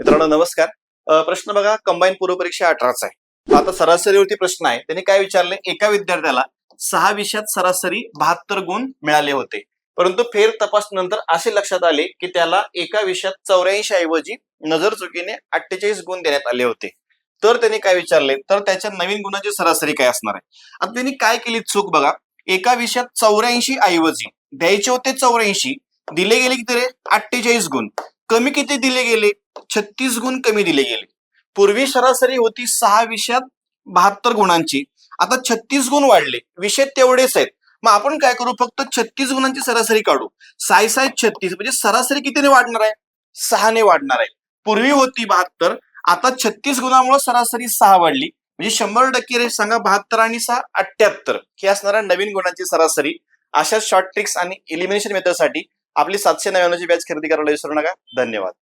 मित्रांनो नमस्कार. प्रश्न बघा कंबाईन पूर्वपरीक्षा अठराचा आहे. आता सरासरीवरती प्रश्न आहे. त्यांनी काय विचारले? एका विद्यार्थ्याला सहा विषयात सरासरी बहात्तर गुण मिळाले होते. परंतु फेर तपासणीनंतर असे लक्षात आले की त्याला एका विषयात चौऱ्याऐंशी ऐवजी नजर चुकीने अठ्ठेचाळीस गुण देण्यात आले होते. तर त्यांनी काय विचारले? तर त्याच्या नवीन गुणाची सरासरी काय असणार आहे? आता त्यांनी काय केली चूक बघा? एका विषयात चौऱ्याऐंशी ऐवजी द्यायचे होते चौऱ्याऐंशी दिले गेले की तरी अठ्ठेचाळीस गुण. कमी किती दिले गेले? छत्तीस गुण कमी दिले गेले. पूर्वी सरासरी होती सहा विषयात बहात्तर गुणांची. आता छत्तीस गुण वाढले. विषय तेवढेच आहेत. मग आपण काय करू? फक्त छत्तीस गुणांची सरासरी काढू. साय साय छत्तीस. म्हणजे सरासरी कितीने वाढणार आहे? सहाने वाढणार आहे. पूर्वी होती बहात्तर. आता छत्तीस गुणामुळे सरासरी सहा वाढली. म्हणजे शंभर टक्के रे. सांगा बहात्तर आणि सहा अठ्याहत्तर ही असणाऱ्या नवीन गुणांची सरासरी. अशा शॉर्ट ट्रिक्स आणि इलिमिनेशन मेथडसाठी आपली सातशे नव्याण्णवची बॅच खरेदी करायला विसरू नका. धन्यवाद.